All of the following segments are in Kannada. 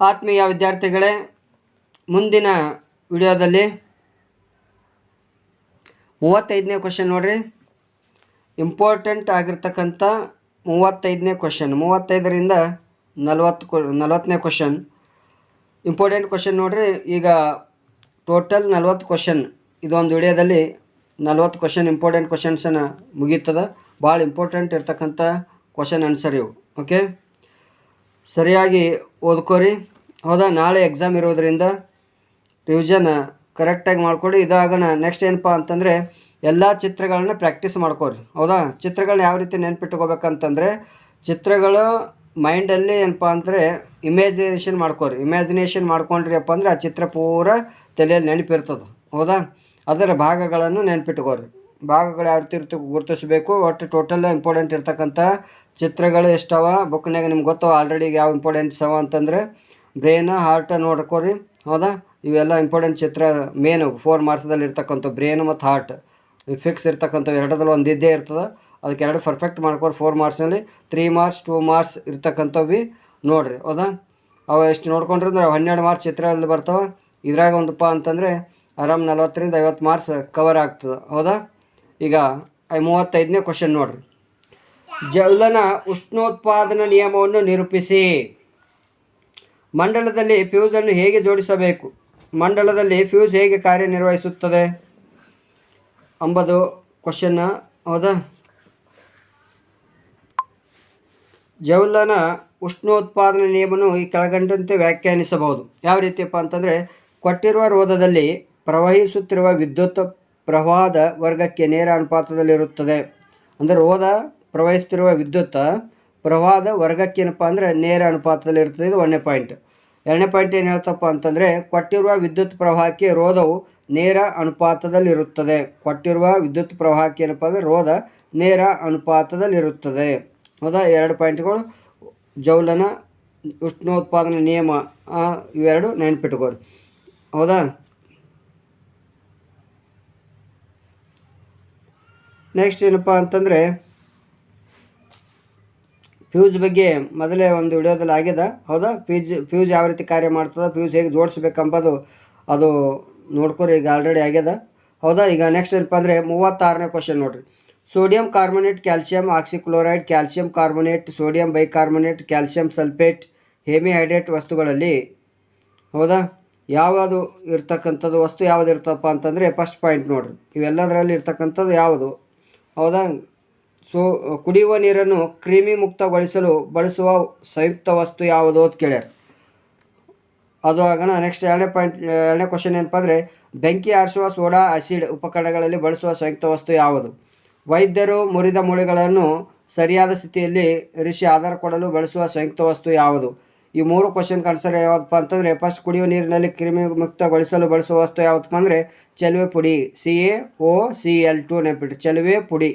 ಆತ್ಮೀಯ ವಿದ್ಯಾರ್ಥಿಗಳೇ, ಮುಂದಿನ ವಿಡಿಯೋದಲ್ಲಿ ಮೂವತ್ತೈದನೇ ಕ್ವಶನ್ ನೋಡಿರಿ. ಇಂಪಾರ್ಟೆಂಟ್ ಆಗಿರ್ತಕ್ಕಂಥ ಮೂವತ್ತೈದನೇ ಕ್ವಶನ್ ಮೂವತ್ತೈದರಿಂದ ನಲವತ್ತು ಕ್ವ ನಲವತ್ತನೇ ಕ್ವಶನ್ ಇಂಪಾರ್ಟೆಂಟ್ ಕ್ವಶನ್ ನೋಡಿರಿ, ಈಗ ಟೋಟಲ್ ನಲವತ್ತು ಕ್ವಶನ್ ಇದೊಂದು ವಿಡಿಯೋದಲ್ಲಿ ನಲವತ್ತು ಕ್ವಶನ್ ಇಂಪಾರ್ಟೆಂಟ್ ಕ್ವಶನ್ಸನ್ನು ಮುಗೀತದ. ಭಾಳ ಇಂಪಾರ್ಟೆಂಟ್ ಇರ್ತಕ್ಕಂಥ ಕ್ವಶನ್ ಆನ್ಸರ್ ಇವು ಓಕೆ ಸರಿಯಾಗಿ ಓದ್ಕೋರಿ. ಹೌದಾ? ನಾಳೆ ಎಕ್ಸಾಮ್ ಇರೋದರಿಂದ ರಿವಿಷನ್ ಕರೆಕ್ಟಾಗಿ ಮಾಡ್ಕೊಡಿ. ಇದಾಗನ ನೆಕ್ಸ್ಟ್ ಏನಪ್ಪ ಅಂತಂದರೆ ಎಲ್ಲ ಚಿತ್ರಗಳನ್ನ ಪ್ರಾಕ್ಟೀಸ್ ಮಾಡ್ಕೊರಿ. ಹೌದಾ? ಚಿತ್ರಗಳನ್ನ ಯಾವ ರೀತಿ ನೆನ್ಪಿಟ್ಕೋಬೇಕಂತಂದರೆ ಚಿತ್ರಗಳು ಮೈಂಡಲ್ಲಿ ಏನಪ್ಪ ಅಂದರೆ ಇಮ್ಯಾಜಿನೇಷನ್ ಮಾಡ್ಕೊರಿ. ಇಮ್ಯಾಜಿನೇಷನ್ ಮಾಡ್ಕೊಂಡ್ರಿಯಪ್ಪ ಅಂದರೆ ಆ ಚಿತ್ರ ಪೂರ ತಲೆಯಲ್ಲಿ ನೆನಪಿರ್ತದೆ. ಹೌದಾ? ಅದರ ಭಾಗಗಳನ್ನು ನೆನ್ಪಿಟ್ಕೋರಿ. ಭಾಗಗಳು ಯಾವ ರೀತಿ ಇರ್ತವೆ ಗುರುತಿಸಬೇಕು. ಒಟ್ಟು ಟೋಟಲ್ ಇಂಪಾರ್ಟೆಂಟ್ ಇರ್ತಕ್ಕಂಥ ಚಿತ್ರಗಳು ಎಷ್ಟವ? ಬುಕ್ನಾಗ ನಿಮ್ಗೆ ಗೊತ್ತವ ಆಲ್ರೆಡಿ ಯಾವ ಇಂಪಾರ್ಟೆಂಟ್ಸ್ ಅವ ಅಂತಂದರೆ ಬ್ರೇನ್ ಹಾರ್ಟ್ ನೋಡ್ಕೋರಿ. ಹೌದಾ? ಇವೆಲ್ಲ ಇಂಪಾರ್ಟೆಂಟ್ ಚಿತ್ರ ಮೇನು ಫೋರ್ ಮಾರ್ಕ್ಸ್ದಲ್ಲಿ ಇರ್ತಕ್ಕಂಥ ಬ್ರೇನ್ ಮತ್ತು ಹಾರ್ಟ್ ಫಿಕ್ಸ್ ಇರ್ತಕ್ಕಂಥವು ಎರಡರಲ್ಲಿ ಒಂದು ಇದ್ದೇ ಇರ್ತದೆ. ಅದಕ್ಕೆ ಎರಡು ಪರ್ಫೆಕ್ಟ್ ಮಾಡ್ಕೋರಿ ಫೋರ್ ಮಾರ್ಕ್ಸ್ನಲ್ಲಿ ತ್ರೀ ಮಾರ್ಕ್ಸ್ ಟೂ ಮಾರ್ಕ್ಸ್ ಇರ್ತಕ್ಕಂಥವು ನೋಡಿರಿ. ಹೌದಾ? ಅವ ಎಷ್ಟು ನೋಡ್ಕೊಂಡ್ರೆ ಅಂದ್ರೆ ಹನ್ನೆರಡು ಮಾರ್ಕ್ಸ್ ಚಿತ್ರದಲ್ಲಿ ಬರ್ತಾವೆ. ಇದ್ರಾಗ ಒಂದಪ್ಪ ಅಂತಂದರೆ ಆರಾಮ್ ನಲ್ವತ್ತರಿಂದ ಐವತ್ತು ಮಾರ್ಕ್ಸ್ ಕವರ್ ಆಗ್ತದೆ. ಹೌದಾ? ಈಗ ಮೂವತ್ತೈದನೇ ಕ್ವಶನ್ ನೋಡ್ರಿ. ಜಲನ ಉಷ್ಣೋತ್ಪಾದನ ನಿಯಮವನ್ನು ನಿರೂಪಿಸಿ. ಮಂಡಲದಲ್ಲಿ ಫ್ಯೂಸನ್ನು ಹೇಗೆ ಜೋಡಿಸಬೇಕು? ಮಂಡಲದಲ್ಲಿ ಫ್ಯೂಸ್ ಹೇಗೆ ಕಾರ್ಯನಿರ್ವಹಿಸುತ್ತದೆ? ಅಂಬದು ಕ್ವಶನ್ನ ಹೌದಾ? ಜೌಲನ ಉಷ್ಣೋತ್ಪಾದನಾ ನಿಯಮವನ್ನು ಈ ಕೆಳಗಂಡಂತೆ ವ್ಯಾಖ್ಯಾನಿಸಬಹುದು. ಯಾವ ರೀತಿಯಪ್ಪ ಅಂತಂದರೆ, ಕೊಟ್ಟಿರುವ ರೋಧದಲ್ಲಿ ಪ್ರವಹಿಸುತ್ತಿರುವ ವಿದ್ಯುತ್ ಪ್ರವಾಹದ ವರ್ಗಕ್ಕೆ ನೇರ ಅನುಪಾತದಲ್ಲಿರುತ್ತದೆ. ಅಂದರೆ ರೋಧ ಪ್ರವಹಿಸ್ತಿರುವ ವಿದ್ಯುತ್ ಪ್ರವಾಹದ ವರ್ಗಕ್ಕೆ ಏನಪ್ಪ ಅಂದರೆ ನೇರ ಅನುಪಾತದಲ್ಲಿರುತ್ತದೆ. ಇದು ಒಂದನೇ ಪಾಯಿಂಟ್ ಎರಡನೇ ಪಾಯಿಂಟ್ ಏನು ಹೇಳ್ತಪ್ಪ ಅಂತಂದರೆ ಕೊಟ್ಟಿರುವ ವಿದ್ಯುತ್ ಪ್ರವಾಹಕ್ಕೆ ರೋಧವು ನೇರ ಅನುಪಾತದಲ್ಲಿರುತ್ತದೆ. ಕೊಟ್ಟಿರುವ ವಿದ್ಯುತ್ ಪ್ರವಾಹಕ್ಕೆ ಏನಪ್ಪ ಅಂದರೆ ರೋಧ ನೇರ ಅನುಪಾತದಲ್ಲಿರುತ್ತದೆ. ಹೌದಾ? ಎರಡು ಪಾಯಿಂಟ್ಗಳು ಜೌಲನ ಉಷ್ಣೋತ್ಪಾದನೆ ನಿಯಮ ಇವೆರಡು ನೆನ್ಪಿಟ್ಕೋರಿ. ಹೌದಾ? ನೆಕ್ಸ್ಟ್ ಏನಪ್ಪ ಅಂತಂದರೆ ಫ್ಯೂಸ್ ಬಗ್ಗೆ ಮೊದಲೇ ಒಂದು ವಿಡಿಯೋದಲ್ಲಿ ಆಗ್ಯದ ಹೌದಾ? ಫ್ಯೂಸ್ ಫ್ಯೂಸ್ ಯಾವ ರೀತಿ ಕಾರ್ಯ ಮಾಡ್ತದೆ ಫ್ಯೂಸ್ ಹೇಗೆ ಜೋಡಿಸ್ಬೇಕಂಬದು ಅದು ನೋಡ್ಕೊರಿ, ಈಗ ಆಲ್ರೆಡಿ ಆಗ್ಯದ ಹೌದಾ? ಈಗ ನೆಕ್ಸ್ಟ್ ಏನಪ್ಪ ಅಂದರೆ ಮೂವತ್ತಾರನೇ ಕ್ವಶನ್ ನೋಡಿರಿ. Sodium carbonate calcium oxychloride calcium carbonate sodium bicarbonate calcium sulphate hemihydrate ವಸ್ತುಗಳಲ್ಲಿ, ಹೌದಾ? ಯಾವುದು ಇರ್ತಕ್ಕಂಥದ್ದು, ವಸ್ತು ಯಾವುದು ಇರ್ತಪ್ಪ ಅಂತಂದರೆ ಫಸ್ಟ್ ಪಾಯಿಂಟ್ ನೋಡಿರಿ. ಇವೆಲ್ಲದರಲ್ಲಿ ಇರ್ತಕ್ಕಂಥದ್ದು ಯಾವುದು? ಹೌದಾ ಸೊ, ಕುಡಿಯುವ ನೀರನ್ನು ಕ್ರಿಮಿ ಮುಕ್ತಗೊಳಿಸಲು ಬಳಸುವ ಸಂಯುಕ್ತ ವಸ್ತು ಯಾವುದು ಅಂತ ಕೇಳ್ಯಾರ. ಅದು ಆಗೋಣ ನೆಕ್ಸ್ಟ್ ಎರಡನೇ ಪಾಯಿಂಟ್ ಎರಡನೇ ಕ್ವಶನ್ ಏನಪ್ಪ ಅಂದರೆ ಬೆಂಕಿ ಆರಿಸುವ ಸೋಡಾ, ಆಸಿಡ್ ಉಪಕರಣಗಳಲ್ಲಿ ಬಳಸುವ ಸಂಯುಕ್ತ ವಸ್ತು ಯಾವುದು? ವೈದ್ಯರು ಮುರಿದ ಮೂಳೆಗಳನ್ನು ಸರಿಯಾದ ಸ್ಥಿತಿಯಲ್ಲಿ ಇರಿಸಿ ಆಧಾರ ಕೊಡಲು ಬಳಸುವ ಸಂಯುಕ್ತ ವಸ್ತು ಯಾವುದು? ಈ ಮೂರು ಕ್ವಶನ್ ಕನ್ಸರ್ ಯಾವ್ದಪ್ಪ ಅಂತಂದರೆ ಫಸ್ಟ್ ಕುಡಿಯುವ ನೀರಿನಲ್ಲಿ ಕ್ರಿಮಿ ಮುಕ್ತಗೊಳಿಸಲು ಬಳಸುವ ವಸ್ತು ಯಾವತ್ತಪ್ಪ ಅಂದರೆ, ಚೆಲುವೆ ಪುಡಿ. C A O C L two ನೆನಪಿಟ್ಟು ಚೆಲುವೆ ಪುಡಿ.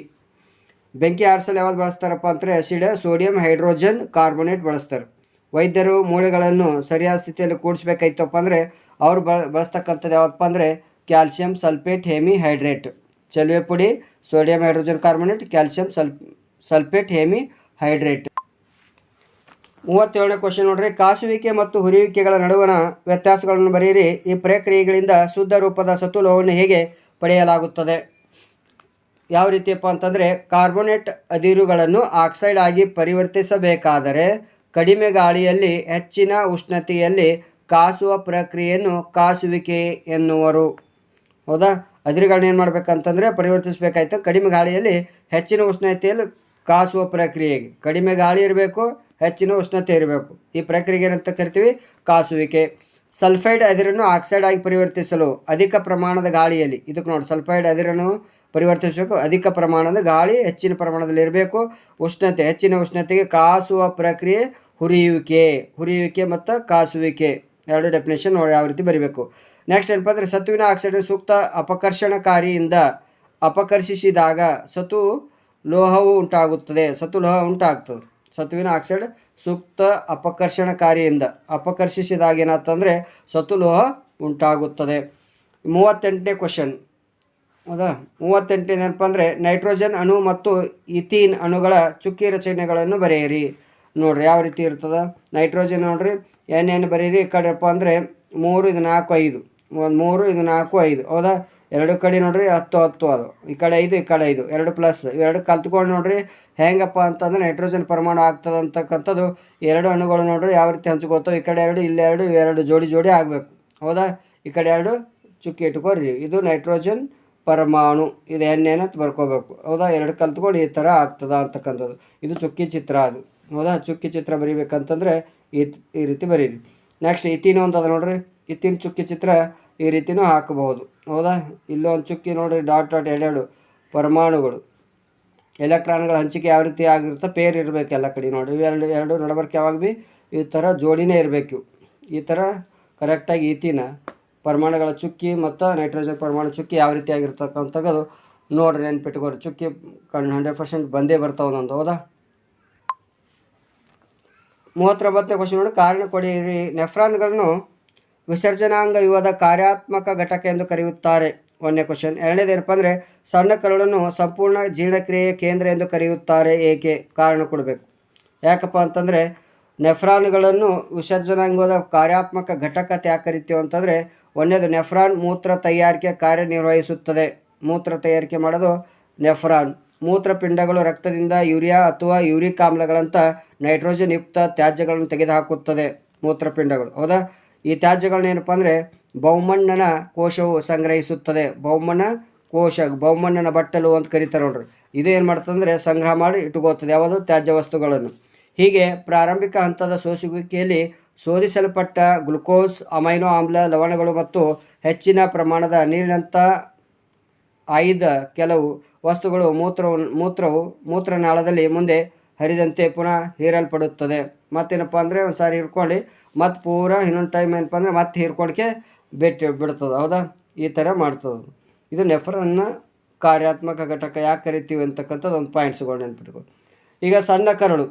ಬೆಂಕಿ ಆರಿಸಲು ಯಾವ್ದು ಬಳಸ್ತಾರಪ್ಪ ಅಂದರೆ ಆಸಿಡ್ ಸೋಡಿಯಂ ಹೈಡ್ರೋಜನ್ ಕಾರ್ಬೋನೇಟ್ ಬಳಸ್ತಾರೆ. ವೈದ್ಯರು ಮೂಳೆಗಳನ್ನು ಸರಿಯಾದ ಸ್ಥಿತಿಯಲ್ಲಿ ಕೂಡಿಸ್ಬೇಕಾಯ್ತಪ್ಪ ಅಂದರೆ, ಅವರು ಬಳ, ಬಳಸ್ತಕ್ಕಂಥದ್ದು ಯಾವತ್ತಪ್ಪ ಅಂದರೆ, ಕ್ಯಾಲ್ಸಿಯಂ ಸಲ್ಫೇಟ್ ಹೇಮಿ ಹೈಡ್ರೇಟ್ ಚೆಲುವೆ ಪುಡಿ ಸೋಡಿಯಂ ಹೈಡ್ರೋಜನ್ ಕಾರ್ಬೋನೇಟ್ ಕ್ಯಾಲ್ಸಿಯಂ ಸಲ್ ಸಲ್ಫೇಟ್ ಹೇಮಿ ಹೈಡ್ರೇಟ್ ಮೂವತ್ತೇಳನೇ ಕ್ವಶನ್ ನೋಡ್ರಿ. ಕಾಸುವಿಕೆ ಮತ್ತು ಹುರಿಯುವಿಕೆಗಳ ನಡುವಣ ವ್ಯತ್ಯಾಸಗಳನ್ನು ಬರೆಯಿರಿ. ಈ ಪ್ರಕ್ರಿಯೆಗಳಿಂದ ಶುದ್ಧ ರೂಪದ ಸತುಲೋಹವನ್ನು ಹೇಗೆ ಪಡೆಯಲಾಗುತ್ತದೆ? ಯಾವ ರೀತಿಯಪ್ಪ ಅಂತಂದರೆ, ಕಾರ್ಬೋನೇಟ್ ಅದಿರುಗಳನ್ನು ಆಕ್ಸೈಡ್ ಆಗಿ ಪರಿವರ್ತಿಸಬೇಕಾದರೆ ಕಡಿಮೆ ಗಾಳಿಯಲ್ಲಿ, ಹೆಚ್ಚಿನ ಉಷ್ಣತೆಯಲ್ಲಿ ಕಾಸುವ ಪ್ರಕ್ರಿಯೆಯನ್ನು ಕಾಸುವಿಕೆ ಎನ್ನುವರು. ಹೌದಾ? ಅದಿರುಗಳನ್ನ ಏನು ಮಾಡಬೇಕಂತಂದರೆ, ಪರಿವರ್ತಿಸಬೇಕಾಯ್ತು. ಕಡಿಮೆ ಗಾಳಿಯಲ್ಲಿ, ಹೆಚ್ಚಿನ ಉಷ್ಣತೆಯಲ್ಲಿ ಕಾಸುವ ಪ್ರಕ್ರಿಯೆಗೆ. ಕಡಿಮೆ ಗಾಳಿ ಇರಬೇಕು ಹೆಚ್ಚಿನ ಉಷ್ಣತೆ ಇರಬೇಕು. ಈ ಪ್ರಕ್ರಿಯೆಗೆ ಏನಂತ ಕರಿತೀವಿ? ಕಾಸುವಿಕೆ. ಸಲ್ಫೈಡ್ ಅದಿರನ್ನು ಆಕ್ಸೈಡ್ ಆಗಿ ಪರಿವರ್ತಿಸಲು ಅಧಿಕ ಪ್ರಮಾಣದ ಗಾಳಿಯಲ್ಲಿ, ಇದಕ್ಕೆ ನೋಡಿ ಸಲ್ಫೈಡ್ ಅದಿರನ್ನು ಪರಿವರ್ತಿಸಬೇಕು. ಅಧಿಕ ಪ್ರಮಾಣದ ಗಾಳಿ, ಹೆಚ್ಚಿನ ಪ್ರಮಾಣದಲ್ಲಿ ಇರಬೇಕು. ಉಷ್ಣತೆ, ಹೆಚ್ಚಿನ ಉಷ್ಣತೆಗೆ ಕಾಸುವ ಪ್ರಕ್ರಿಯೆ ಹುರಿಯುವಿಕೆ. ಹುರಿಯುವಿಕೆ ಮತ್ತು ಕಾಸುವಿಕೆ. ಎರಡು ಡೆಫಿನೇಷನ್ ಯಾವ ರೀತಿ ಬರೀಬೇಕು. ನೆಕ್ಸ್ಟ್ ಏನಪ್ಪ ಅಂದರೆ ಸತುವಿನ ಆಕ್ಸೈಡ್ ಸೂಕ್ತ ಅಪಕರ್ಷಣಕಾರಿಯಿಂದ ಅಪಕರ್ಷಿಸಿದಾಗ ಸತು ಲೋಹವು ಉಂಟಾಗುತ್ತದೆ. ಸತು ಲೋಹ ಉಂಟಾಗ್ತದೆ. ಸತುವಿನ ಆಕ್ಸೈಡ್ ಸೂಕ್ತ ಅಪಕರ್ಷಣಕಾರಿಯಿಂದ ಅಪಕರ್ಷಿಸಿದಾಗ ಏನಾಗ್ತಂದರೆ ಸತು ಲೋಹ ಉಂಟಾಗುತ್ತದೆ. ಮೂವತ್ತೆಂಟನೇ ಕ್ವಶನ್. ಹೌದಾ? ಮೂವತ್ತೆಂಟನೇನಪ್ಪ ಅಂದರೆ ನೈಟ್ರೋಜನ್ ಅಣು ಮತ್ತು ಇಥೀನ್ ಅಣುಗಳ ಚುಕ್ಕಿ ರಚನೆಗಳನ್ನು ಬರೆಯಿರಿ. ನೋಡ್ರಿ ಯಾವ ರೀತಿ ಇರ್ತದೆ? ನೈಟ್ರೋಜನ್ ನೋಡ್ರಿ. ಏನೇನು ಬರೀರಿ ಕಡೆಪ್ಪ ಅಂದರೆ ಮೂರು ಇದು ನಾಲ್ಕು ಐದು. ಒಂದು ಮೂರು ಇದು ನಾಲ್ಕು ಐದು. ಹೌದಾ? ಎರಡು ಕಡೆ ನೋಡ್ರಿ ಹತ್ತು ಹತ್ತು ಅದು. ಈ ಕಡೆ ಐದು, ಈ ಕಡೆ ಐದು. ಎರಡು ಪ್ಲಸ್ ಎರಡು ಕಲ್ತ್ಕೊಂಡು ನೋಡ್ರಿ ಹೆಂಗಪ್ಪ ಅಂತಂದ್ರೆ ನೈಟ್ರೋಜನ್ ಪರಮಾಣು ಆಗ್ತದೆ ಅಂತಕ್ಕಂಥದ್ದು ಎರಡು ಅಣುಗಳು ನೋಡ್ರಿ ಯಾವ ರೀತಿ ಹಂಚ್ಕೋತಾವೆ ಈ ಕಡೆ ಎರಡು, ಇಲ್ಲಿ ಎರಡು, ಇವೆರಡು ಜೋಡಿ ಜೋಡಿ ಆಗಬೇಕು. ಹೌದಾ? ಈ ಕಡೆ ಎರಡು ಚುಕ್ಕಿ ಇಟ್ಕೊರಿ. ಇದು ನೈಟ್ರೋಜನ್ ಪರಮಾಣು. ಇದು ಎಣ್ಣೆನ ಬರ್ಕೋಬೇಕು. ಹೌದಾ? ಎರಡು ಕಲ್ತ್ಕೊಂಡು ಈ ಥರ ಆಗ್ತದ ಅಂತಕ್ಕಂಥದ್ದು. ಇದು ಚುಕ್ಕಿ ಚಿತ್ರ ಅದು. ಹೌದಾ? ಚುಕ್ಕಿ ಚಿತ್ರ ಬರಿಬೇಕಂತಂದ್ರೆ ಈ ಈ ರೀತಿ ಬರೀರಿ. ನೆಕ್ಸ್ಟ್ ಇತ್ತಿನ ಅಂತದ ನೋಡ್ರಿ. ಇತ್ತಿನ ಚುಕ್ಕಿ ಚಿತ್ರ ಈ ರೀತಿನೂ ಹಾಕಬಹುದು. ಹೌದಾ? ಇಲ್ಲೊಂದು ಚುಕ್ಕಿ ನೋಡಿರಿ, ಡಾಟ್ ಡಾಟ್ ಎರಡೆರಡು ಪರಮಾಣುಗಳು. ಎಲೆಕ್ಟ್ರಾನ್ಗಳ ಹಂಚಿಕೆ ಯಾವ ರೀತಿ ಆಗಿರುತ್ತೆ ಪೇರ್ ಇರಬೇಕು ಎಲ್ಲ ಕಡೆ ನೋಡಿ. ಎರಡು ಎರಡು ನಡಬರ್ಕೆ ಯಾವಾಗ ಭೀ ಈ ಥರ ಜೋಡಿನೇ ಇರಬೇಕು. ಈ ಥರ ಕರೆಕ್ಟಾಗಿ ಈತಿನ ಪರಮಾಣುಗಳ ಚುಕ್ಕಿ ಮತ್ತು ನೈಟ್ರೋಜನ್ ಪರಮಾಣು ಚುಕ್ಕಿ ಯಾವ ರೀತಿ ಆಗಿರ್ತಕ್ಕಂಥದ್ದು ನೋಡ್ರಿ ನೆನ್ಪಿಟ್ಕೋರಿ ಚುಕ್ಕಿ ಕಣ್ಣು ಹಂಡ್ರೆಡ್ ಪರ್ಸೆಂಟ್ ಬಂದೇ ಬರ್ತಾವೆ ನಂದು ಹೌದಾ? ಮೂವತ್ತೊಂಬತ್ತನೇ ಕ್ವಶನ್ ನೋಡಿ. ಕಾರಣ ಕೊಡಿ. ನೆಫ್ರಾನ್ಗಳನ್ನು ವಿಸರ್ಜನಾಂಗ ವಿವಾದ ಕಾರ್ಯಾತ್ಮಕ ಘಟಕ ಎಂದು ಕರೆಯುತ್ತಾರೆ. ಒಂದನೇ ಕ್ವಶನ್ ಎರಡನೇದೇನಪ್ಪ ಅಂದರೆ, ಸಣ್ಣ ಕರುಳನ್ನು ಸಂಪೂರ್ಣ ಜೀರ್ಣಕ್ರಿಯೆ ಕೇಂದ್ರ ಎಂದು ಕರೆಯುತ್ತಾರೆ. ಏಕೆ? ಕಾರಣ ಕೊಡಬೇಕು. ಯಾಕಪ್ಪ ಅಂತಂದರೆ, ನೆಫ್ರಾನ್ಗಳನ್ನು ವಿಸರ್ಜನಾಂಗದ ಕಾರ್ಯಾತ್ಮಕ ಘಟಕ ಯಾಕೆ ಕರಿತೀವಿ ಅಂತಂದರೆ ಒಂದೇದು ನೆಫ್ರಾನ್ ಮೂತ್ರ ತಯಾರಿಕೆ ಕಾರ್ಯನಿರ್ವಹಿಸುತ್ತದೆ. ಮೂತ್ರ ತಯಾರಿಕೆ ಮಾಡೋದು ನೆಫ್ರಾನ್. ಮೂತ್ರಪಿಂಡಗಳು ರಕ್ತದಿಂದ ಯೂರಿಯಾ ಅಥವಾ ಯೂರಿಕ್ ಆಮ್ಲಗಳಂಥ ನೈಟ್ರೋಜನ್ ಯುಕ್ತ ತ್ಯಾಜ್ಯಗಳನ್ನು ತೆಗೆದುಹಾಕುತ್ತದೆ. ಮೂತ್ರಪಿಂಡಗಳು. ಹೌದಾ? ಈ ತ್ಯಾಜ್ಯಗಳನ್ನ ಏನಪ್ಪ ಅಂದರೆ ಬಹುಮಣ್ಣನ ಕೋಶವು ಸಂಗ್ರಹಿಸುತ್ತದೆ. ಬಹುಮಣ್ಣ ಕೋಶ ಬಹುಮಣ್ಣನ ಬಟ್ಟಲು ಅಂತ ಕರೀತಾರೆ ನೋಡ್ರಿ. ಇದು ಏನು ಮಾಡ್ತಂದ್ರೆ ಸಂಗ್ರಹ ಮಾಡಿ ಇಟ್ಕೋತದೆ ಯಾವುದು? ತ್ಯಾಜ್ಯ ವಸ್ತುಗಳನ್ನು. ಹೀಗೆ ಪ್ರಾರಂಭಿಕ ಹಂತದ ಸೋಸುವಿಕೆಯಲ್ಲಿ ಶೋಧಿಸಲ್ಪಟ್ಟ ಗ್ಲುಕೋಸ್, ಅಮೈನೋ ಆಮ್ಲ ಲವಣಗಳು ಮತ್ತು ಹೆಚ್ಚಿನ ಪ್ರಮಾಣದ ನೀರಿನಂಥ ಆಯ್ದ ಕೆಲವು ವಸ್ತುಗಳು ಮೂತ್ರವು ಮೂತ್ರವು ಮೂತ್ರನಾಳದಲ್ಲಿ ಮುಂದೆ ಹರಿದಂತೆ ಪುನಃ ಹೀರಲ್ಪಡುತ್ತದೆ. ಮತ್ತೇನಪ್ಪ ಅಂದರೆ ಒಂದು ಸಾರಿ ಹಿಡ್ಕೊಂಡು ಮತ್ತೆ ಪೂರ ಇನ್ನೊಂದು ಟೈಮ್ ಏನಪ್ಪ ಅಂದರೆ ಮತ್ತೆ ಹೀರ್ಕೊಳಕ್ಕೆ ಬಿಟ್ಟು ಬಿಡ್ತದೆ, ಹೌದಾ? ಈ ಥರ ಮಾಡ್ತದೆ ಇದು ನೆಫರನ್ನ ಕಾರ್ಯಾತ್ಮಕ ಘಟಕ ಯಾಕೆ ಕರಿತೀವಿ ಅಂತಕ್ಕಂಥದ್ದು ಒಂದು ಪಾಯಿಂಟ್ಸ್ಗಳು ನೆನ್ಪಿಟ್ಕೊ. ಈಗ ಸಣ್ಣ ಕರಳು,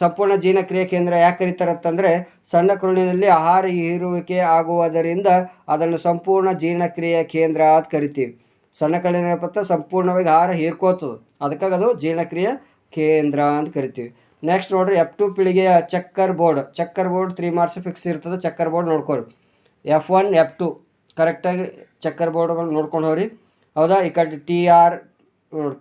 ಸಂಪೂರ್ಣ ಜೀರ್ಣಕ್ರಿಯೆ ಕೇಂದ್ರ ಯಾಕೆ ಕರೀತಾರಂತಂದರೆ ಸಣ್ಣ ಕರುಳಿನಲ್ಲಿ ಆಹಾರ ಹೀರುವಿಕೆ ಆಗುವುದರಿಂದ ಅದನ್ನು ಸಂಪೂರ್ಣ ಜೀರ್ಣಕ್ರಿಯೆ ಕೇಂದ್ರ ಅಂತ ಕರಿತೀವಿ. ಸಣ್ಣ ಕರುಳಿನ ಸಂಪೂರ್ಣವಾಗಿ ಆಹಾರ ಹೀರ್ಕೋತದೆ, ಅದಕ್ಕಾಗಿ ಅದು ಜೀರ್ಣಕ್ರಿಯೆ ಕೇಂದ್ರ ಅಂತ ಕರಿತೀವಿ. ನೆಕ್ಸ್ಟ್ ನೋಡ್ರಿ ಎಫ್ ಟು ಪೀಳಿಗೆಯ checker board checker board three marks fix ಇರ್ತದೆ ಚಕ್ಕರ್ ಬೋರ್ಡ್ ನೋಡ್ಕೊರಿ ಎಫ್ ಒನ್ ಎಫ್ ಟು ಕರೆಕ್ಟಾಗಿ ಚಕ್ಕರ್ ಬೋರ್ಡ್ಗಳು ನೋಡ್ಕೊಂಡು ಹೋಗ್ರಿ. ಹೌದಾ? ಈ ಕಡೆ ಟಿ ಆರ್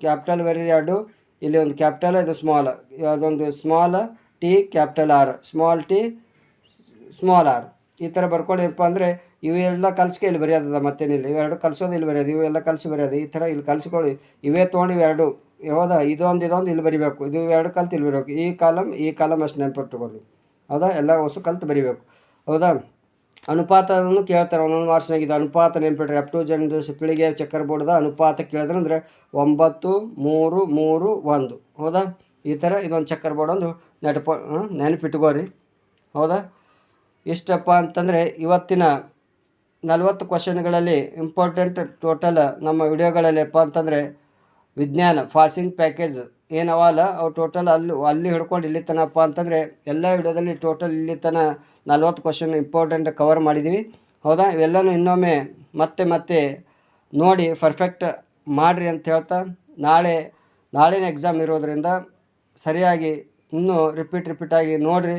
ಕ್ಯಾಪಿಟಲ್ ವೆರಿ ಎರಡು ಇಲ್ಲಿ ಒಂದು ಕ್ಯಾಪಿಟಲ್ ಇದು ಸ್ಮಾಲ್ ಅದೊಂದು small T capital R small T small R ಈ ಥರ ಬರ್ಕೊಂಡು ಏನಪ್ಪ ಅಂದರೆ, ಇವೆಲ್ಲ ಕಲ್ಸ್ಕೆ ಇಲ್ಲಿ ಬರೆಯೋದ ಮತ್ತೇನಿಲ್ಲ. ಇವೆರಡು ಕಲಿಸೋದು ಇಲ್ಲಿ ಬರೆಯೋದು, ಇವೆಲ್ಲ ಕಲ್ಸಿ ಬರೆಯೋದು. ಈ ಥರ ಇಲ್ಲಿ ಕಲಿಸ್ಕೊಳ್ಳಿ. ಇವೇ ತೊಗೊಂಡು ಇವೆರಡು. ಹೌದಾ ಇದೊಂದು ಇದೊಂದು ಇಲ್ಲಿ ಬರಿಬೇಕು. ಇದು ಎರಡು ಕಲ್ತು ಇಲ್ಲಿ ಬರಬೇಕು. ಈ ಕಾಲಮ್ ಈ ಕಾಲಮ್ ಅಷ್ಟು ನೆನ್ಪಿಟ್ಟುಕೊಳ್ಳಿ ಹೌದಾ? ಎಲ್ಲ ಹೊಸ ಕಲ್ತು ಬರಿಬೇಕು. ಹೌದಾ? ಅನುಪಾತವನ್ನು ಕೇಳ್ತಾರೆ. ಒಂದೊಂದು ವರ್ಷನಾಗ ಇದು ಅನುಪಾತ ನೆನ್ಪಿಟ್ರೆ ಅಪ್ ಟು ಜನ್ದು ಪೀಳಿಗೆ ಚಕ್ಕರ್ ಬೋರ್ಡ್ದ ಅನುಪಾತ ಕೇಳಿದ್ರೆ ಅಂದರೆ ಒಂಬತ್ತು, ಮೂರು ಮೂರು, ಒಂದು. ಹೌದಾ? ಈ ಥರ ಇದೊಂದು ಚಕ್ಕರ್ ಬೋರ್ಡ್ ಒಂದು ನೆನಪ ನೆನಪಿಟ್ಕೋರಿ. ಹೌದಾ? ಇಷ್ಟಪ್ಪ ಅಂತಂದರೆ ಇವತ್ತಿನ ನಲವತ್ತು ಕ್ವಶನ್ಗಳಲ್ಲಿ ಇಂಪಾರ್ಟೆಂಟ್ ಟೋಟಲ್ ನಮ್ಮ ವಿಡಿಯೋಗಳಲ್ಲಿಪ್ಪ ಅಂತಂದರೆ ವಿಜ್ಞಾನ, ಫಾಸಿಂಗ್ ಪ್ಯಾಕೇಜ್ ಏನವಲ್ಲ ಅವು ಟೋಟಲ್ ಅಲ್ಲಿ ಅಲ್ಲಿ ಹಿಡ್ಕೊಂಡು ಇಲ್ಲಿ ತನಪ್ಪ ಅಂತಂದರೆ ಎಲ್ಲ ವಿಡಿಯೋದಲ್ಲಿ ಟೋಟಲ್ ಇಲ್ಲಿ ತನ ನಲ್ವತ್ತು ಕ್ವಶನ್ ಇಂಪಾರ್ಟೆಂಟ್ ಕವರ್ ಮಾಡಿದ್ದೀವಿ ಹೌದಾ? ಇವೆಲ್ಲನೂ ಇನ್ನೊಮ್ಮೆ ಮತ್ತೆ ಮತ್ತೆ ನೋಡಿ ಪರ್ಫೆಕ್ಟ್ ಮಾಡಿರಿ ಅಂತ ಹೇಳ್ತಾ, ನಾಳೆ, ನಾಳಿನ ಎಕ್ಸಾಮ್ ಇರೋದರಿಂದ ಸರಿಯಾಗಿ ಇನ್ನೂ ರಿಪೀಟ್ ರಿಪೀಟಾಗಿ ನೋಡಿರಿ.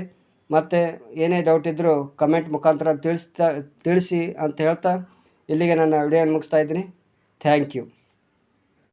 ಮತ್ತು ಏನೇ ಡೌಟ್ ಇದ್ದರೂ ಕಮೆಂಟ್ ಮುಖಾಂತರ ತಿಳಿಸ್ತಾ, ತಿಳಿಸಿ ಅಂತ ಹೇಳ್ತಾ, ಇಲ್ಲಿಗೆ ನನ್ನ ವಿಡಿಯೋನ ಮುಗಿಸ್ತಾ ಇದ್ದೀನಿ. Thank you